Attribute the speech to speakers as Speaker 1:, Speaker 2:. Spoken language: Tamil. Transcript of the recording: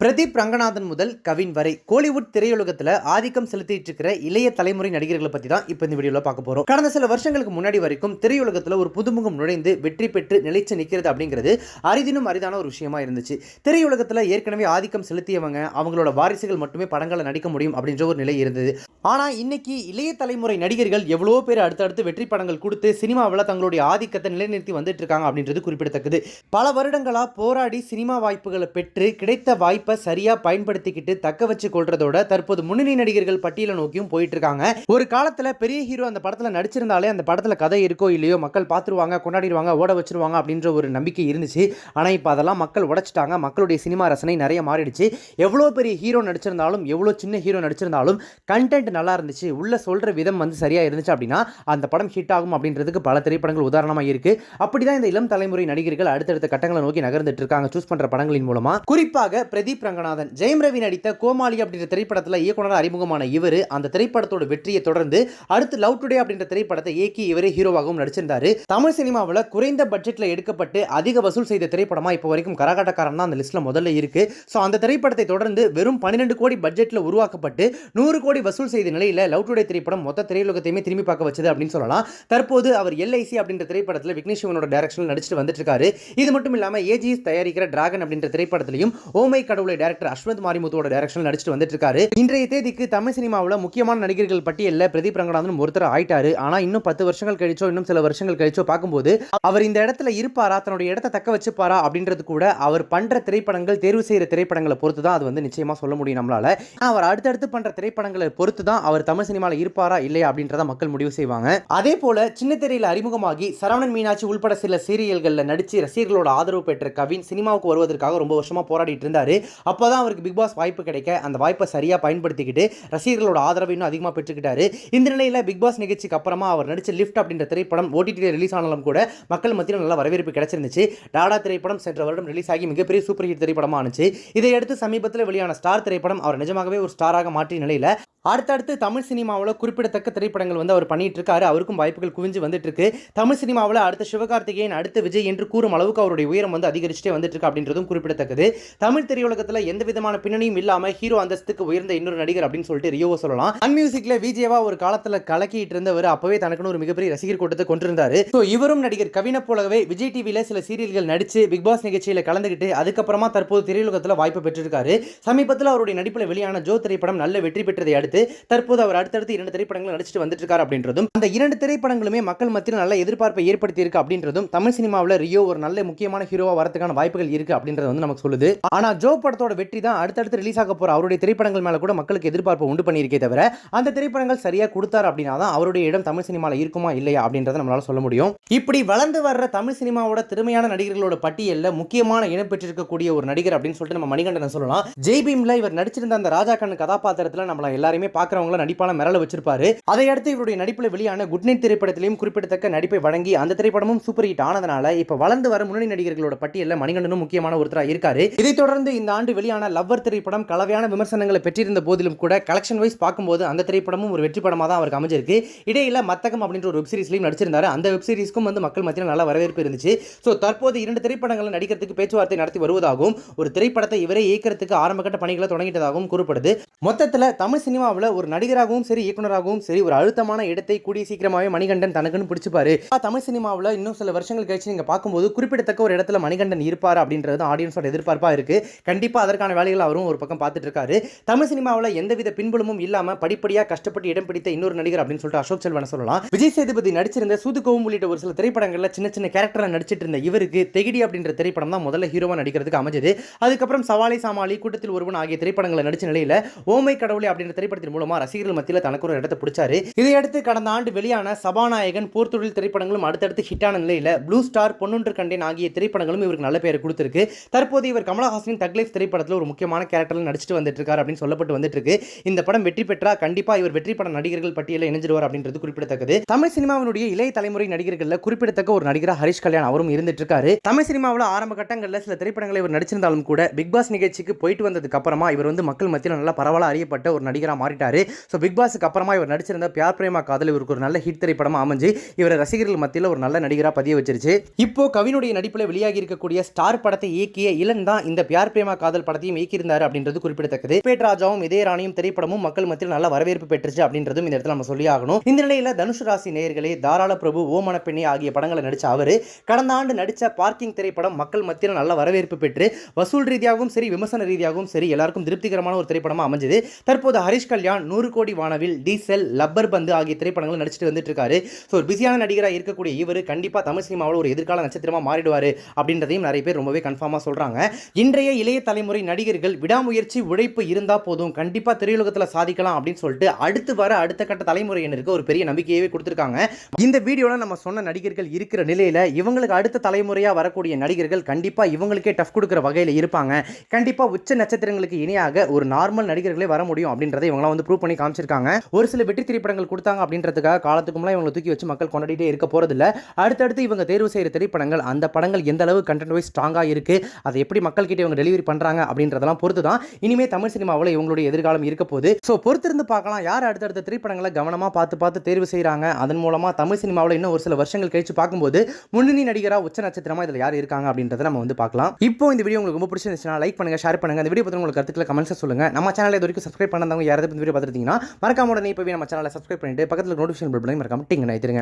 Speaker 1: பிரதீப் ரங்கநாதன் முதல் கவின் வரை கோலிவுட் திரையுலகத்தில் ஆதிக்கம் செலுத்திட்டு இருக்கிற இளைய தலைமுறை நடிகர்களை பற்றி தான் இப்போ இந்த வீடியோவில் பார்க்க போகிறோம் கடந்த சில வருஷங்களுக்கு முன்னாடி வரைக்கும் திரையுலகத்தில் ஒரு புதுமுகம் நுழைந்து வெற்றி பெற்று நிலைச்சு நிற்கிறது அப்படிங்கிறது அரிதினும் அரிதான ஒரு விஷயமா இருந்துச்சு. திரையுலகத்தில் ஏற்கனவே ஆதிக்கம் செலுத்தியவங்க அவங்களோட வாரிசுகள் மட்டுமே படங்களை நடிக்க முடியும் அப்படின்ற ஒரு நிலை இருந்தது. ஆனால் இன்னைக்கு இளைய தலைமுறை நடிகர்கள் எவ்வளோ பேர் அடுத்தடுத்து வெற்றி படங்கள் கொடுத்து சினிமாவில் தங்களுடைய ஆதிக்கத்தை நிலைநிறுத்தி வந்துட்டு இருக்காங்க அப்படின்றது குறிப்பிடத்தக்கது. பல வருடங்களாக போராடி சினிமா வாய்ப்புகளை பெற்று கிடைத்த வாய்ப்பு சரியா பயன்படுத்திக்கிட்டு தக்க வச்சு கொள்றதோட தற்போது முன்னணி நடிகர்கள் பட்டியலை நோக்கியும் போயிட்டு இருக்காங்க ஒரு காலத்துல பெரிய ஹீரோ அந்த படத்துல நடிச்சிருந்தாலே அந்த படத்துல கதை இருக்கோ இல்லையோ மக்கள் பார்த்துருவாங்க கொண்டாடிடுவாங்க ஓட வச்சிருவாங்க அப்படின்ற ஒரு நம்பிக்கை இருந்துச்சு. ஆனா இப்போ அதெல்லாம் மக்கள் உடைச்சிட்டாங்க. மக்களுடைய சினிமா ரசனை நிறைய மாறிடுச்சு. எவ்வளோ பெரிய ஹீரோ நடிச்சிருந்தாலும் எவ்வளோ சின்ன ஹீரோ நடிச்சிருந்தாலும் கண்டென்ட் நல்லா இருந்துச்சு. உள்ள சொல்ற விதம் வந்து சரியா இருந்துச்சு அப்படின்னா அந்த படம் ஹிட் ஆகும் அப்படின்றதுக்கு பல திரைப்படங்கள் உதாரணமா இருக்கு. அப்படிதான் இந்த இளம் தலைமுறை நடிகர்கள் அடுத்தடுத்த கட்டங்களை நோக்கி நகர்ந்துட்டு இருக்காங்க. சூஸ் பண்ற படங்களின் மூலமா. குறிப்பாக பிரதீப் ரங்கநாதன். ஜெயம் ரவி நடித்த கோமாளி அப்படின்ற திரைப்படத்தில் இயக்குனர் அறிமுகமான இவர். அந்த திரைப்படத்தோட வெற்றியை தொடர்ந்து அடுத்து லவ் டுடே அப்படின்ற திரைப்படத்தை இயக்கி இவரே ஹீரோவாகவும் நடிச்சிருந்தார். தமிழ் சினிமாவில் குறைந்த பட்ஜெட்டில் எடுக்கப்பட்டு அதிக வசூல் செய்த திரைப்படமாக இப்போ வரைக்கும் கரகாட்டக்காரன் தான் அந்த லிஸ்ட்டில் முதல்ல இருக்கு. ஸோ அந்த திரைப்படத்தை தொடர்ந்து வெறும் பன்னிரெண்டு கோடி பட்ஜெட்டில் உருவாக்கப்பட்டு நூறு கோடி வசூல் செய்த நிலையில் லவ் டுடே திரைப்படம் மொத்த திரையுலகத்தையுமே திரும்பி பார்க்க வச்சது அப்படின்னு சொல்லலாம். தற்போது அவர் எல்ஐசி அப்படின்ற திரைப்படத்தில் விக்னேஷ் சிவனோட டேரக்ஷனில் நடிச்சிட்டு வந்துட்டு இருக்காரு. இது மட்டும் இல்லாமல் ஏஜிஎஸ் தயாரிக்கிற டிராகன் அப்படின்ற திரைப்படத்திலையும் ஓமை கடவுள் டைரக்டர் அஸ்வந்த் மாரிமுத்தோட டேரக்ஷன் நடிச்சிட்டு வந்துட்டு இருக்காரு இன்றைய தேதிக்கு தமிழ் சினிமாவில் முக்கியமான நடிகர்கள் பட்டியலில் பிரதீப் ரங்கநாதன் ஒருத்தர் ஆயிட்டாரு. ஆனால் இன்னும் பத்து வருஷங்கள் கழிச்சோ இன்னும் சில வருஷங்கள் கழிச்சோ பார்க்கும்போது அவர் இந்த இடத்துல இருப்பாரா? தன்னுடைய இடத்தை தக்க வச்சுப்பாரா? அப்படின்றது கூட அவர் பண்ற திரைப்படங்கள் தேர்வு செய்யற திரைப்படங்களை பொறுத்து தான் அது வந்து நிச்சயமா சொல்ல முடியும் நம்மளால. அவர் அடுத்தடுத்து பண்ற திரைப்படங்களை பொறுத்து தான் அவர் தமிழ் சினிமாவில் இருப்பாரா இல்லையா அப்படின்றத மக்கள் முடிவு செய்வாங்க. அதே போல சின்ன திரையில் அறிமுகமாகி சரவணன் மீனாட்சி உள்பட சில சீரியல்களில் நடிச்சு ரசிகர்களோட ஆதரவு பெற்ற கவின் சினிமாவுக்கு வருவதற்காக ரொம்ப வருஷமா போராடிட்டு இருந்தாரு. அப்போ தான் அவருக்கு பிக் பாஸ் வாய்ப்பு கிடைக்க அந்த வாய்ப்பை சரியாக பயன்படுத்திக்கிட்டு ரசிகர்களோட ஆதரவை இன்னும் அதிகமாக பெற்றுக்கிட்டாரு. இந்த நிலையில் பிக் பாஸ் நிகழ்ச்சிக்கு அப்புறமா அவர் நடிச்ச லிஃப்ட் அப்படின்ற திரைப்படம் ஓடிடியில் ரிலீஸ் ஆனாலும் கூட மக்கள் மத்தியில் நல்ல வரவேற்பு கிடைச்சிருந்துச்சு. டாடா திரைப்படம் சென்ற வருடம் ரிலீஸ் ஆகி மிகப்பெரிய சூப்பர் ஹிட் திரைப்படமாக ஆனிச்சு. இதையடுத்து சமீபத்தில் வெளியான ஸ்டார் திரைப்படம் அவர் நிஜமாகவே ஒரு ஸ்டாராக மாற்றிய நிலையில் அடுத்தடுத்து தமிழ் சினிமாவில் குறிப்பிடத்தக்க திரைப்படங்கள் வந்து அவர் பண்ணிட்டு இருக்காரு அவருக்கும் வாய்ப்புகள் குவிஞ்சு வந்துட்டு இருக்கு தமிழ் சினிமாவில் அடுத்த சிவகார்த்திகேயன் அடுத்த விஜய் என்று கூறும் அளவுக்கு அவருடைய உயரம் வந்து அதிகரிச்சுட்டே வந்துட்டு இருக்கு அப்படின்றதும் குறிப்பிடத்தக்கது. தமிழ் திரையுலகத்தில் எந்த விதமான பின்னணியும் இல்லாமல் ஹீரோ அந்தஸ்துக்கு உயர்ந்த இன்னொரு நடிகர் அப்படின்னு சொல்லிட்டு ரியோவை சொல்லலாம். அன் மியூசிக்ல விஜயவா ஒரு காலத்தில் கலக்கிட்டு இருந்தவர் அப்பவே தனக்குன்னு ஒரு மிகப்பெரிய ரசிகர் கூட்டத்தை கொண்டிருந்தாரு. ஸோ இவரும் நடிகர் கவினை போலவே விஜய் டிவியில் சில சீரியல்கள் நடிச்சு பிக் பாஸ் நிகழ்ச்சியில் கலந்துக்கிட்டு அதுக்கப்புறமா தற்போது திரையுலகத்தில் வாய்ப்பு பெற்றிருக்காரு. சமீபத்தில் அவருடைய நடிப்பில் வெளியான ஜோ திரைப்படம் நல்ல வெற்றி பெற்றதை அடுத்து தற்போது அவர் அடுத்தடுத்து இரண்டு திரைப்படங்கள் நடிச்சிட்டு வந்துட்டு இருக்காரு அப்படின்றதும் அந்த இரண்டு திரைப்படங்களுமே மக்கள் மத்தியில் நல்ல எதிர்பார்ப்பை ஏற்படுத்தி இருக்கு அப்படின்றதும் தமிழ் சினிமாவில் ரியோ ஒரு நல்ல முக்கியமான ஹீரோவா வரதுக்கான வாய்ப்புகள் இருக்கு அப்படின்றது வந்து நமக்கு சொல்லுது. ஆனா ஜோ படத்தோட வெற்றி தான் அடுத்தடுத்து ரிலீஸ் ஆக போற அவருடைய திரைப்படங்கள் மேல கூட மக்களுக்கு எதிர்பார்ப்பு உண்டு பண்ணியிருக்கே தவிர அந்த திரைப்படங்கள் சரியா கொடுத்தாரு அப்படின்னா தான் அவருடைய இடம் தமிழ் சினிமாவில் இருக்குமா இல்லையா அப்படின்றத நம்மளால சொல்ல முடியும். இப்படி வளர்ந்து வர்ற தமிழ் சினிமாவோட திறமையான நடிகர்களோட பட்டியலில் முக்கியமான இடம் பெற்றிருக்கக்கூடிய ஒரு நடிகர் அப்படின்னு சொல்லிட்டு நம்ம மணிகண்டனை சொல்லலாம். ஜெய் பீம்ல இவர் நடிச்சிருந்த அந்த ராஜா கண்ணு கதாபாத்திரத்தில் நம்மள எல்லாருமே பார்க்குறவங்கள நடிப்பான மிரள வச்சிருப்பாரு. அதை அடுத்து இவருடைய நடிப்பில் வெளியான குட் நைட் திரைப்படத்திலையும் குறிப்பிடத்தக்க நடிப்பை வழங்கி அந்த திரைப்படமும் சூப்பர் ஹிட் ஆனதுனால இப்போ வளர்ந்து வர முன்னணி நடிகர்களோட பட்டியலில் மணிகண்டனும் முக்கியமான ஒருத்தராக இருக்காரு. இதைத் தொடர்ந்து இந்த ஆண்டு வெளியான லவ்வர் திரைப்படம் கலவையான விமர்சனங்களை பெற்றிருந்த போதிலும் கூட கலெக்ஷன் வைஸ் பார்க்கும்போது அந்த திரைப்படமும் ஒரு வெற்றி படமாக தான் அவருக்கு அமைஞ்சிருக்கு. இடையில மத்தகம் அப்படின்ற ஒரு வெப் சீரிஸ்லையும் நடிச்சிருந்தாரு. அந்த வெப் சீரிஸ்க்கும் வந்து மக்கள் மத்தியில் நல்ல வரவேற்பு இருந்துச்சு. ஸோ தற்போது இரண்டு திரைப்படங்களை நடிக்கிறதுக்கு பேச்சுவார்த்தை நடத்தி வருவதாகவும் ஒரு திரைப்படத்தை இவரே இயக்கிறதுக்கு ஆரம்பகட்ட பணிகளை தொடங்கிட்டதாகவும் கூறப்படுது. மொத்தத்தில் தமிழ் சினிமா சினிமாவில் ஒரு நடிகராகவும் சரி இயக்குனராகவும் சரி ஒரு அழுத்தமான இடத்தை கூடிய சீக்கிரமாகவே மணிகண்டன் தனக்குன்னு பிடிச்சிப்பாரு தமிழ் சினிமாவில் இன்னும் சில வருஷங்கள் கழிச்சு நீங்கள் பார்க்கும்போது குறிப்பிடத்தக்க ஒரு இடத்துல மணிகண்டன் இருப்பார் அப்படின்றது ஆடியன்ஸோட எதிர்பார்ப்பாக இருக்குது கண்டிப்பாக அதற்கான வேலைகள் அவரும் ஒரு பக்கம் பார்த்துட்டு இருக்காரு. தமிழ் சினிமாவில் எந்தவித பின்புலமும் இல்லாமல் படிப்படியாக கஷ்டப்பட்டு இடம் பிடித்த இன்னொரு நடிகர் அப்படின்னு சொல்லிட்டு அசோக் செல்வனை சொல்லலாம். விஜய் சேதுபதி நடிச்சிருந்த சூதுகோவும் உள்ளிட்ட ஒரு சில திரைப்படங்களில் சின்ன சின்ன கேரக்டரில் நடிச்சிட்டு இருந்த இவருக்கு தெகிடி அப்படின்ற திரைப்படம் தான் முதல்ல ஹீரோவா நடிக்கிறதுக்கு அமைஞ்சது. அதுக்கப்புறம் சவாலை சாமாளி கூட்டத்தில் ஒருவன் ஆகிய திரைப்படங்களை நடிச்ச நிலையில ஓமை கடவுளை அப்படின்ற திரைப்படத்தின் மூலமா ரசிகர்கள் மத்தியில் தனக்கு ஒரு இடத்தை பிடிச்சாரு. இதையடுத்து கடந்த ஆண்டு வெளியான சபாநாயகன் போர்த்தொழில் திரைப்படங்களும் அடுத்தடுத்து ஹிட்டான நிலையில ப்ளூ ஸ்டார் பொன்னொன்று கண்டேன் ஆகிய திரைப்படங்களும் இவருக்கு நல்ல பேரை கொடுத்திருக்கு. தற்போது இவர் கமலஹாசனின் தக் லைஃப் திரைப்படத்தில் ஒரு முக்கியமான கேரக்டரில் நடிச்சிட்டு வந்துட்டு இருக்காரு அப்படின்னு சொல்லப்பட்டு வந்துட்டு இருக்கு இந்த படம் வெற்றி பெற்றா கண்டிப்பா இவர் வெற்றி பட நடிகர்கள் பட்டியலில் இணைஞ்சிருவார் அப்படின்றது குறிப்பிடத்தக்கது. தமிழ் சினிமாவினுடைய இளைய தலைமுறை நடிகர்களில் குறிப்பிடத்தக்க ஒரு நடிகர் ஹரிஷ் கல்யாண் அவரும் இருந்துட்டு இருக்காரு தமிழ் சினிமாவில் ஆரம்ப கட்டங்களில் சில திரைப்படங்களை இவர் நடிச்சிருந்தாலும் கூட பிக் பாஸ் நிகழ்ச்சிக்கு போயிட்டு வந்ததுக்கு அப்புறமா இவர் வந்து மக்கள் மத்தியில் நல்லா பரவலாக அறியப்பட்ட ஒரு நடிகராக மாறி மாறிட்டார். ஸோ பிக் பாஸுக்கு அப்புறமா இவர் நடிச்சிருந்த பியார் பிரேமா காதல் இவருக்கு ஒரு நல்ல ஹிட் திரைப்படமாக அமைஞ்சு இவரை ரசிகர்கள் மத்தியில் ஒரு நல்ல நடிகராக பதிய வச்சிருச்சு. இப்போ கவினுடைய நடிப்பில் வெளியாகி இருக்கக்கூடிய ஸ்டார் படத்தை இயக்கிய இளன் தான் இந்த பியார் பிரேமா காதல் படத்தையும் இயக்கியிருந்தார் அப்படின்றது குறிப்பிடத்தக்கது. பேட் ராஜாவும் இதே ராணியும் திரைப்படமும் மக்கள் மத்தியில் நல்ல வரவேற்பு பெற்றுச்சு அப்படின்றதும் இந்த இடத்துல நம்ம சொல்லி ஆகணும். இந்த நிலையில் தனுஷ் ராசி நேயர்களே தாராள பிரபு ஓமனப்பெண்ணி ஆகிய படங்களை நடித்த அவர் கடந்த ஆண்டு நடித்த பார்க்கிங் திரைப்படம் மக்கள் மத்தியில் நல்ல வரவேற்பு பெற்று வசூல் ரீதியாகவும் சரி விமர்சன ரீதியாகவும் சரி எல்லாருக்கும் திருப்திகரமான ஒரு திரைப்படமாக அமைஞ்சது. தற்போது ஹரிஷ் கல்யாண் நூறு கோடி வானவில் டீசல் லப்பர் பந்து ஆகிய திரைப்படங்கள் நடிச்சுட்டு வந்துட்டு இருக்காரு ஸோ ஒரு பிஸியான நடிகராக இருக்கக்கூடிய இவர் கண்டிப்பாக தமிழ் சினிமாவில் ஒரு எதிர்கால நட்சத்திரமாக மாறிடுவார் அப்படின்றதையும் நிறைய பேர் ரொம்பவே கன்ஃபார்மாக சொல்கிறாங்க இன்றைய இளைய தலைமுறை நடிகர்கள் விடாமுயற்சி உழைப்பு இருந்தால் போதும் கண்டிப்பாக திரையுலகத்தில் சாதிக்கலாம் அப்படின்னு சொல்லிட்டு அடுத்து வர அடுத்த கட்ட தலைமுறையினருக்கு ஒரு பெரிய நம்பிக்கையவே கொடுத்துருக்காங்க. இந்த வீடியோவில் நம்ம சொன்ன நடிகர்கள் இருக்கிற நிலையில் இவங்களுக்கு அடுத்த தலைமுறையாக வரக்கூடிய நடிகர்கள் கண்டிப்பாக இவங்களுக்கே டஃப் கொடுக்குற வகையில் இருப்பாங்க. கண்டிப்பாக உச்ச நட்சத்திரங்களுக்கு இணையாக ஒரு நார்மல் நடிகர்களே வர முடியும் அப்படின்றத இவங்களாம் வந்து ப்ரூவ் பண்ணி காமிச்சிருக்காங்க. ஒரு சில வெற்றி திரைப்படங்கள் கொடுத்தாங்க அப்படின்றதுக்காக காலத்துக்கு முன்னாடி இவங்களை தூக்கி வச்சு மக்கள் கொண்டாடிட்டே இருக்க போகிறதில்ல அடுத்தடுத்து இவங்க தேர்வு செய்கிற திரைப்படங்கள் அந்த படங்கள் எந்த அளவு கண்டென்ட் வைஸ் ஸ்ட்ராங்காக இருக்குது அதை எப்படி மக்கள்கிட்ட இவங்க டெலிவரி பண்ணுறாங்க அப்படின்றதெல்லாம் பொறுத்து தான் இனிமே தமிழ் சினிமாவில் இவங்களுடைய எதிர்காலம் இருக்க போகுது. ஸோ பொறுத்திருந்து பார்க்கலாம் யார் அடுத்தடுத்த திரைப்படங்களை கவனமாக பார்த்து பார்த்து தேர்வு செய்கிறாங்க அதன் மூலமாக தமிழ் சினிமாவில் இன்னும் ஒரு சில வருஷங்கள் கழிச்சு பார்க்கும்போது முன்னணி நடிகராக உச்ச நட்சத்திரமா இதில் யார் இருக்காங்க அப்படின்றத நம்ம வந்து பார்க்கலாம். இப்போ இந்த வீடியோ உங்களுக்கு ரொம்ப பிடிச்சிருந்துச்சுன்னா லைக் பண்ணுங்க ஷேர் பண்ணுங்க. இந்த வீடியோ பற்றி உங்களுக்கு கருத்துக்களை கமெண்ட்ஸ் சொல்லுங்க. நம்ம சேனல் இது வரைக்கும் சப்ஸ்கிரைப் பண்ணாதவங்க யாராவது இந்த வீடியோ பார்த்துருந்தீங்கன்னா மறக்காம உடனே இப்போ நம்ம சேனலை சப்ஸ்கிரைப் பண்ணிட்டு பக்கத்தில் நோட்டிஃபிகேஷன் பில் பண்ணி மறக்காம டிங்க நினைத்துருங்க